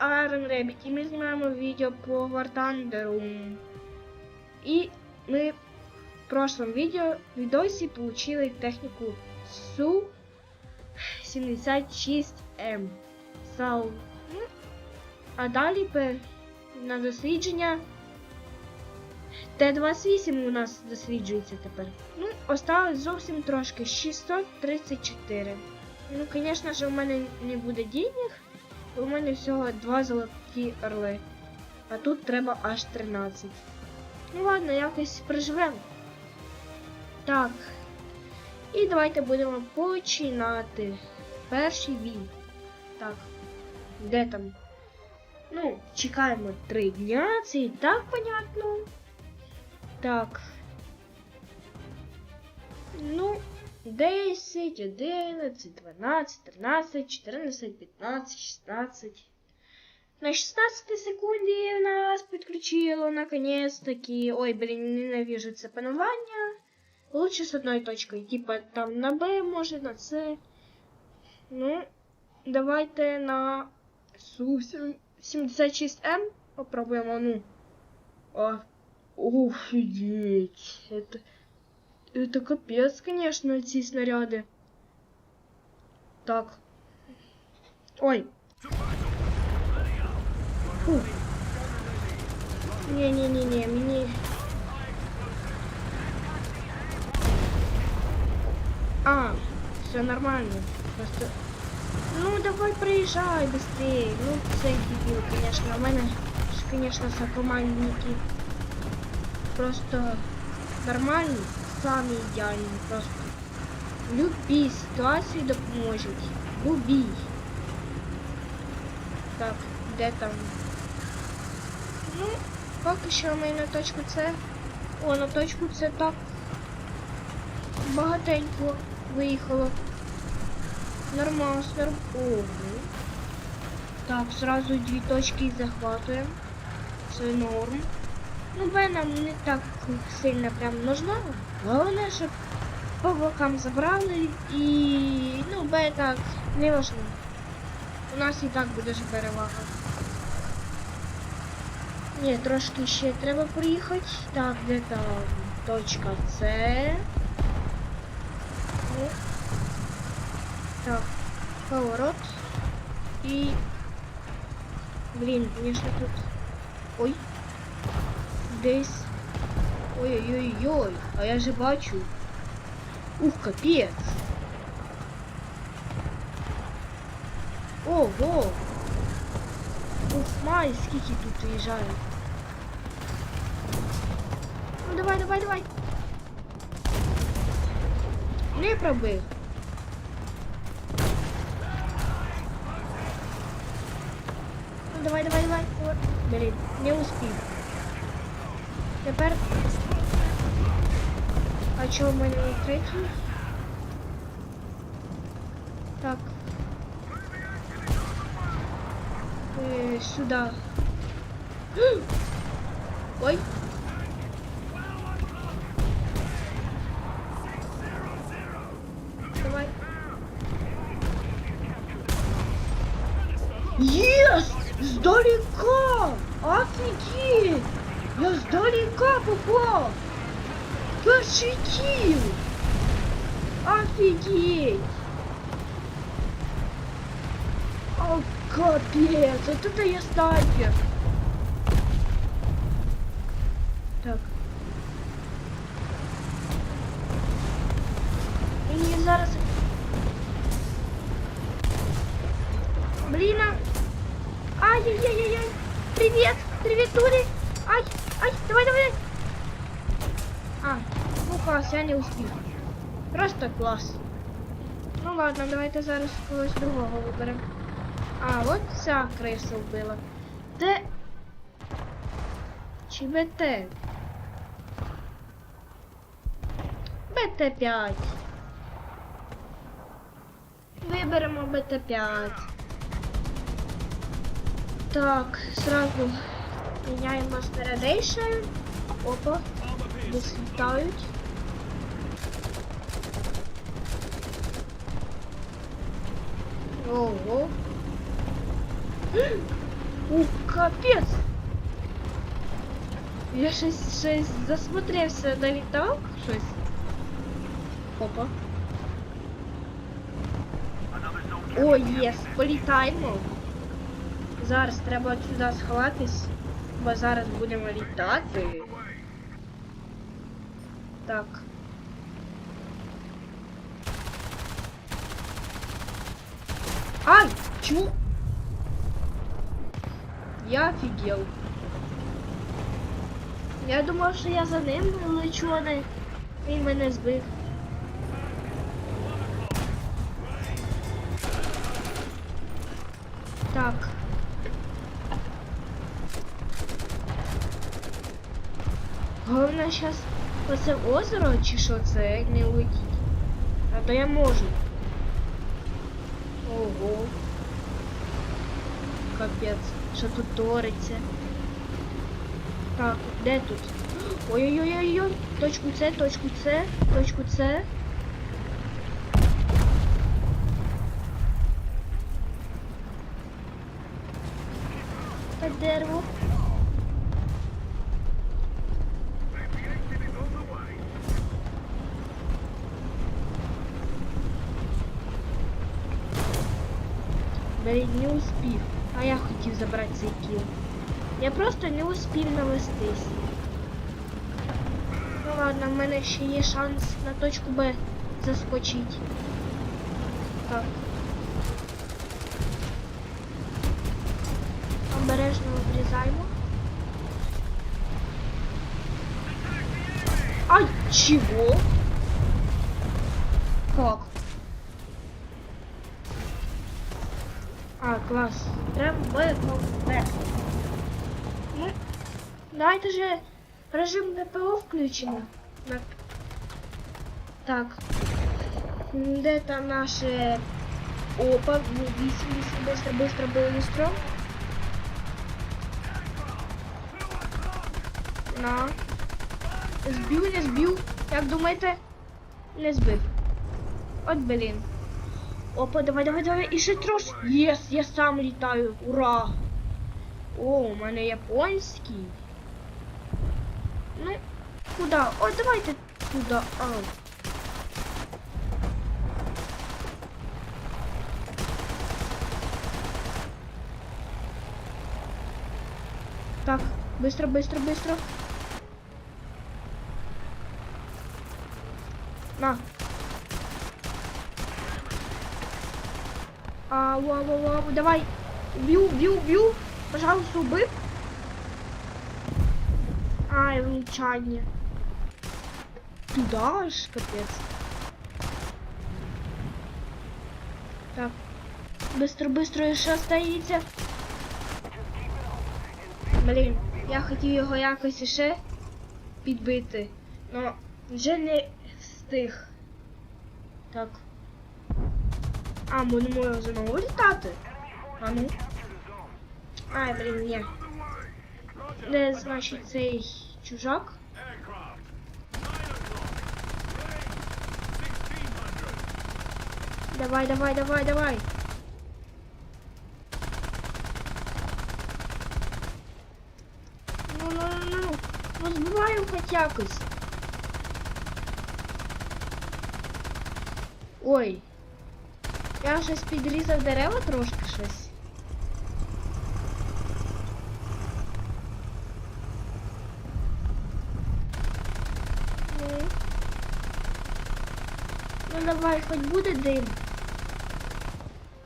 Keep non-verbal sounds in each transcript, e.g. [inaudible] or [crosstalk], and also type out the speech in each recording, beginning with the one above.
Iron Rabbit і ми знімаємо відео по War Thunder. І ми в прошлом відео відосі получили техніку Су 76М. Сау. Ну, А далі на дослідження Т-28 у нас досліджується тепер. Ну, осталось зовсім трошки 634. Ну, звісно ж, у мене не буде денег. У мене всього два золоті орли. А тут треба аж 13. Ну ладно, якось проживемо. Так. І давайте будемо починати. Перший бій. Так. Де там? Ну, чекаємо три дня, це і так понятно. Так. Ну, 10, 11, 12, 13, 14, 15, 16. На 16 секунді нас підключило наконец-таки. Ой, блін, ненавижу це панування. Лучше з одною точкою. Типа там на Б, може, на С. Ну, давайте на Су 76М попробуємо. Ну. О, офигеть. Это, это капец, конечно, эти снаряды. Так. Ой. Фу. Не-не-не-не, мне... А, все нормально. Просто... Ну, давай проезжай быстрее. Ну, цей конечно. У мене, ж, конечно, сокомандники просто нормальні, самі ідеальні. Просто в любій ситуації допоможуть. Любій. Так, де там? Ну, поки що ми на точку С. О, на точку С так. Багатенько виїхало. Нормально, норм. Ого. Так, сразу дві точки захватуємо. Це норм. Ну, Б нам не так сильно прям нужна. Головне, щоб по бокам забрали і... Ну, Б так, не важливо. У нас і так буде ж перевага. Ні, трошки ще треба приїхати. Так, де там точка С. Так, поворот. І... Блін, конечно тут... Ой. Десь. Ой-ой-ой-ой, а я же бачу. Ух, капець. Ого! Ух, май, скільки тут виїжджає. Ну давай, давай, давай. Не пробив. Ну давай, давай, давай. О, блін, не успів. Тепер. А чого мене не третій? Так. Е, сюди. [gasps] Ой. Давай. Ес! Сдалека! Офигеть! Я сдалека попал! Пошутил! Офигеть! О, капец! Вот это я снайпер! Так. І зараз... Блін, а... Ай-яй-яй-яй! Привет! Привет, Тули! Ай! Ай! Давай, давай! А, ну клас, я не успів. Просто клас. Ну ладно, давайте зараз когось другого виберемо. А, от ця криса вбила. Т... Чи БТ? БТ-5. Виберемо БТ-5. Так, сразу міняємо Старадейшн. Опа, десь. Ого. [gasps] У, капець! Я щось, щось засмотревся на літак, щось. Опа. О, єс, політаємо. Зараз треба сюди сховатись, бо зараз будемо літати. Так. Ай! Я офігел. Я думав, що я за ним лечу, а він мене збив. Так. Головне зараз оце озеро чи що це не летіть. А то я можу. Ого. Капець, що тут твориться. Так, де тут? Ой-ой-ой-ой, точку С, точку С, точку С. Так, дерево. Блін, не успів. А я хотів забрати цей кіл. Я просто не успів навестись. Ну ладно, в мене ще є шанс на точку Б заскочити. Так. Обережно обрізаємо. Ай, чего? А, класс. Прям Б, Б. Ну, давайте же режим ДПО включено. На- Так. М, Де там наше... Опа, ну, вісім, вісім, быстро, быстро, быстро. На. Збив, не збив. Як думаєте? Не збив. От блін. Опа, давай, давай, давай. І ще трош. Єс, я сам літаю. Ура! О, у мене японський. Ну, куди? О, давайте туди. А. Так, быстро, быстро, быстро. На. А, вау, вау, вау, давай. Бью, бью, бью. Пожалуйста, убив. Ай, влучання. Туда ж, капець. Так. Быстро, быстро, що остається? Блін, я хотів його якось іще підбити. Но вже не встиг. Так. А, ми не можемо знову літати. А ну. Ай, блін, ні. Де, значить, цей чужак? Давай, давай, давай, давай. Ну, ну, ну, ну. Збиваю хоч якось. Ой. Я щось підрізав дерева трошки щось. Ну. Ну давай, хоч буде дим.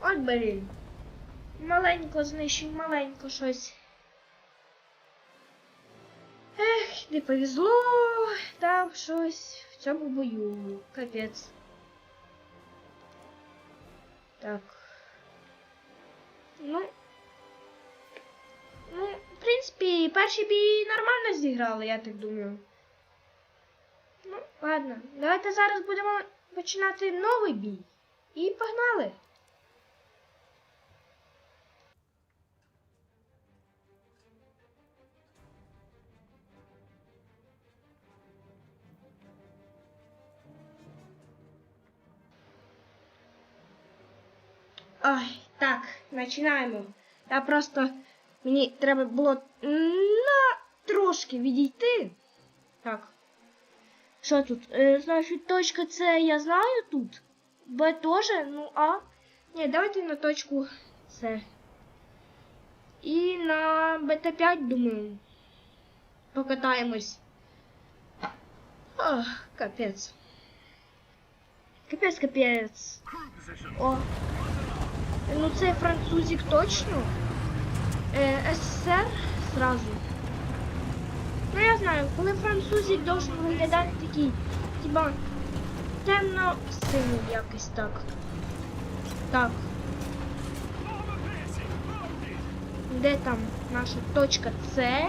От блін. Маленько знищуй, маленько щось. Ех, не повезло. Там щось в цьому бою. Капець. Так. Ну. Ну, в принципі, перший бій нормально зіграли, я так думаю. Ну, ладно. Давайте зараз будемо починати новий бій. І погнали. Ой, так, починаємо. Я просто Мені треба було на трошки відійти. Так. Що тут? Е, значить, точка С я знаю тут. Б теж, ну А. Ні, давайте на точку С. І на БТ5, думаю. Покатаємось. Ах, капець. Капець, капець. О. Ну це французик точно. Е, СССР сразу. Ну я знаю, коли французик должен виглядати такий, типа темно-синій якось так. Так. Де там наша точка С?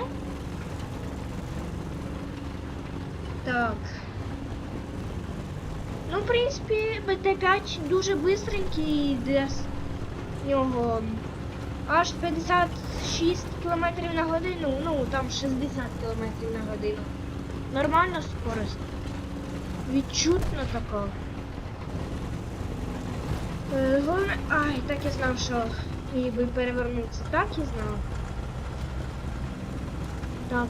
Так. Ну, в принципі, БТ-5 дуже бистренький, де нього аж 56 км на годину, ну там 60 км на годину. Нормальна скорость. Відчутна така. Е, Головне... Ай, так я знав, що мені би перевернутися. Так я знав. Так.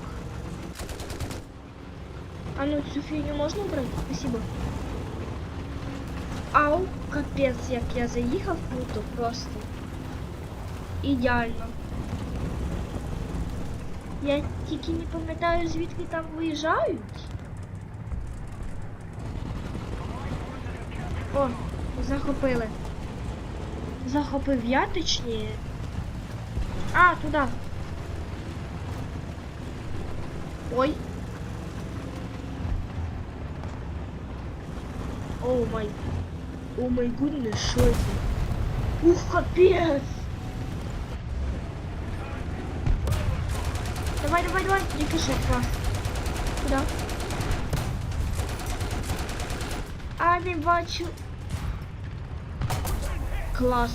А ну цю фігню можна убрати? Спасибо. Ау, капець, як я заїхав круто просто. Ідеально. Я тільки не пам'ятаю, звідки там виїжджають. О, захопили. Захопив я точніше. А, туди. Ой. О май. О май гуднес, що це? Ух, капець! Давай, давай, давай, рикошет класс. Куда? А, не бачу. Клас.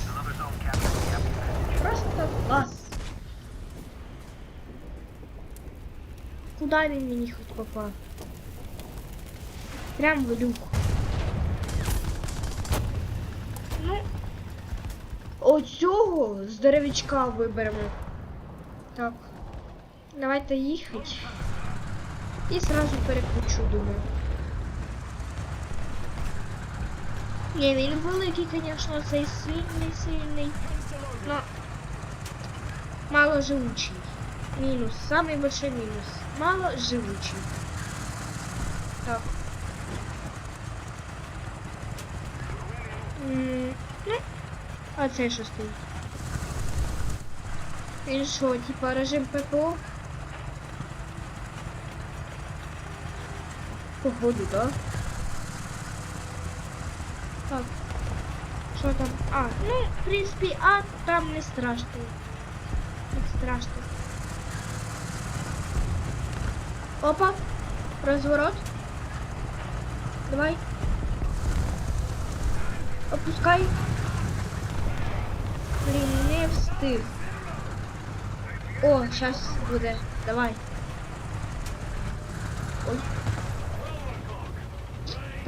Просто клас. Куда він мені хоч попав? Прям в люк. Ну, оцього здоровячка виберемо. Так. Давайте їхати. І сразу переключу, думаю. Ні, він великий, звісно, цей сильний, сильний. Но мало живучий. Мінус. Самый большой мінус. Мало живучий. Так. М, Ну, а це що стоїть? Він що, типа режим ППО? Походу, да? Так. Що там? А, ну, в принципі, А там не страшно. Не страшно. Опа. Розворот. Давай. Опускай. Блін, не встиг. О, сейчас буде. Давай.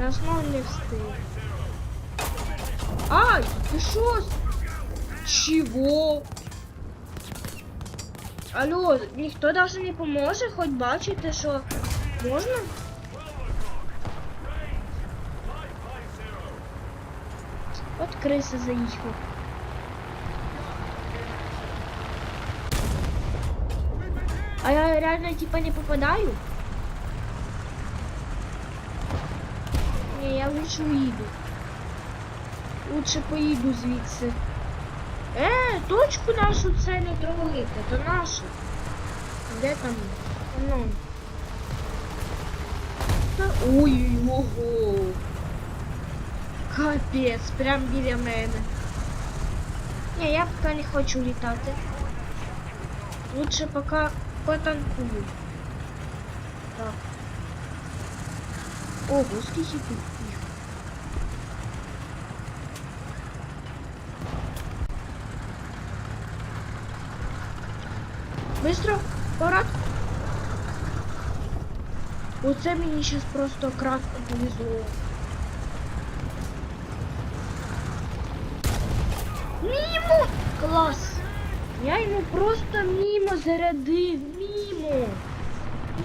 Та знову не встиг. Ай, ти що? Чего? Алло, ніхто даже не поможе, хоч бачите, що можна? От криса заїхав. А я реально типа не попадаю? Я лучше уїду. Лучше поїду звідси. Е, точку нашу це не трогайте, то наша. Де там? Ну. Ой, ого. Капець, прям біля мене. Ні, я поки не хочу літати. Лучше поки потанкую. Так. Ого, скільки тут Быстро, поворот. Оце мені зараз просто кратко повезло. Мимо! Клас! Я йому просто мімо зарядив, мімо.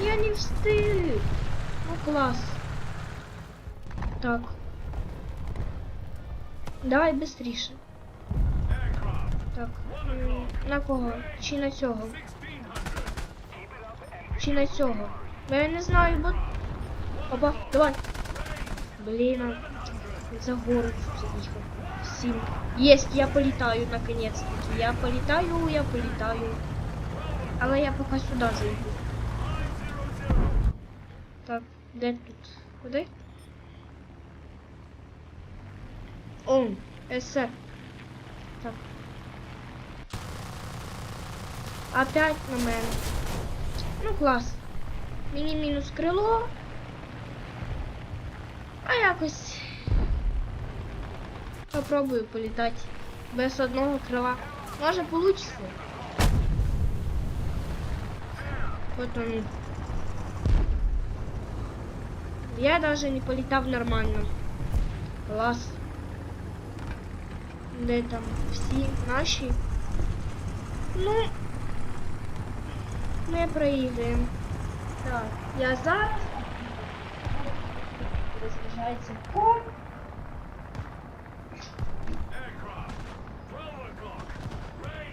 Я не встиг. Ну клас. Так. Давай быстріше. Так. На кого? Чи на цього? Чи на цього? Ну, Я не знаю, бо. Опа, давай. Блін, за гору заїхав. Сім. Есть, я полетаю наконец-таки. Я полетаю, я полетаю. Але я поки сюди зайду. Так, де тут? Куди? О, СР. Так. Опять на мене. Ну клас. Мені мінус крило. А якось попробую політати без одного крила. Може получится. Вот он. Я даже не полетав нормально. Клас. Де там всі наші? Ну, ми проїдемо. Так, я зараз. Розряджається ком.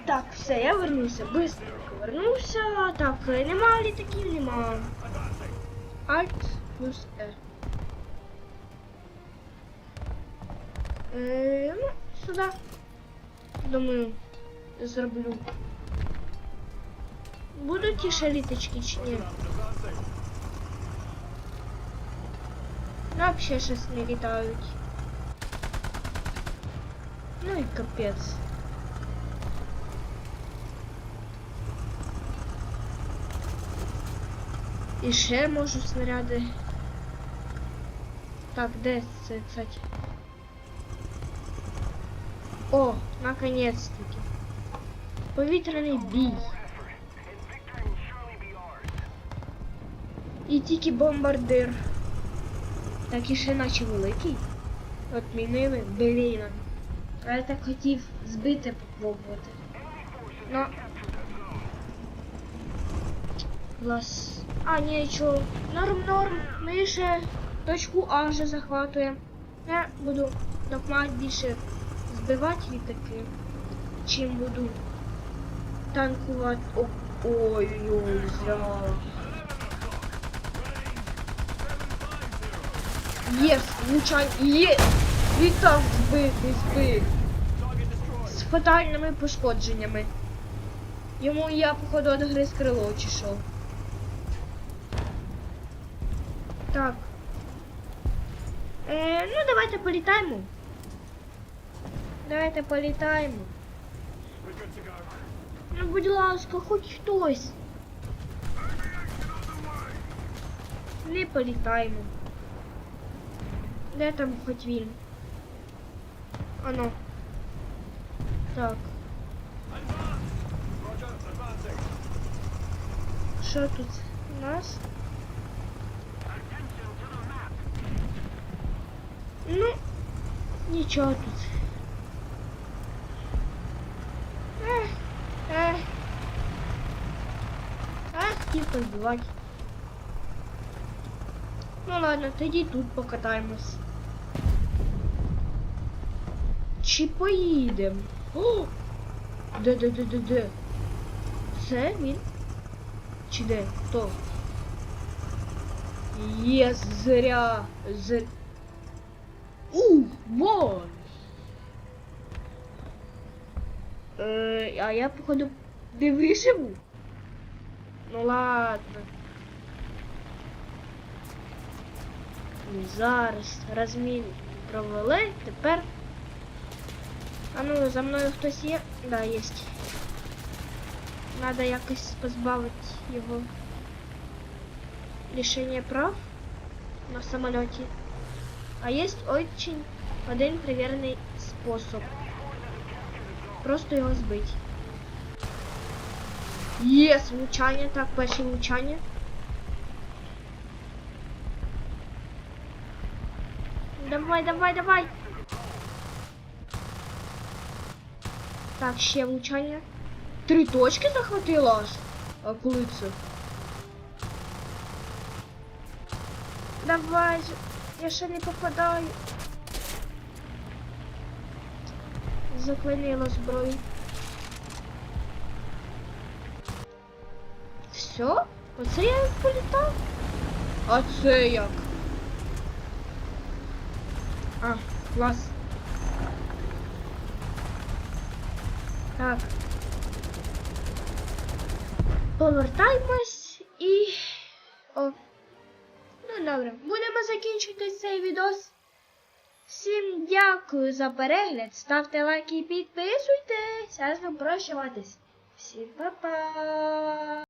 Так, все, я вернуся. Быстро вернувся. Так, е, нема літаків, нема. Alt плюс R. Е, ну, сюди. Думаю, зроблю. Будуть ті ще літочки чи ні? Ну, вообще щось не літають. Ну і капець. І ще можу снаряди. Так, де це, кстати? О, наконец-таки. Повітряний бій. І тільки бомбардир. Так і ще наче великий. Отмінили. Блін. А я так хотів збити попробувати. Ну. Клас. А, нічого. Норм, норм. Ми ще точку А вже захватуємо. Я буду допомагати більше збивати літаки, чим буду танкувати. О, Ой-ой, зря. Єс, влучань, є! Літак збитий, збив. З фатальними пошкодженнями. Йому я, походу, одгриз крило чи що. Так. Е, ну, давайте політаємо. Давайте політаємо. Ну, будь ласка, хоч хтось. Не політаємо. Де там хоч він? Ано. Так. Що тут у нас? Ну, нічого тут. Ех, ех. А, хотів позбивати. Ну ладно, тоді тут покатаємось. Чи поїдемо? О! Де, де, де, де, де? Це він? Чи де? Хто? Є зря. Зря. У, вон! Е, а я, походу, не виживу. Ну ладно. Зараз розмін провели, тепер. А ну, за мною хтось є? Да, є. Надо якось позбавити його лишення прав на самоліті. А есть очень один проверенный способ. Просто його збити. Єс, влучання. Так, перше влучання. Давай, давай, давай. Так, ще влучання. Три точки захватила аж? А це? Давай же, я ще не попадаю. Заклинила зброю. Все? Оце я політав? А це як? А, клас. Так. Повертаємось і. О. Ну добре, будемо закінчити цей відос. Всім дякую за перегляд. Ставте лайки і підписуйтесь. А з ним прощаватись. Всім па-па!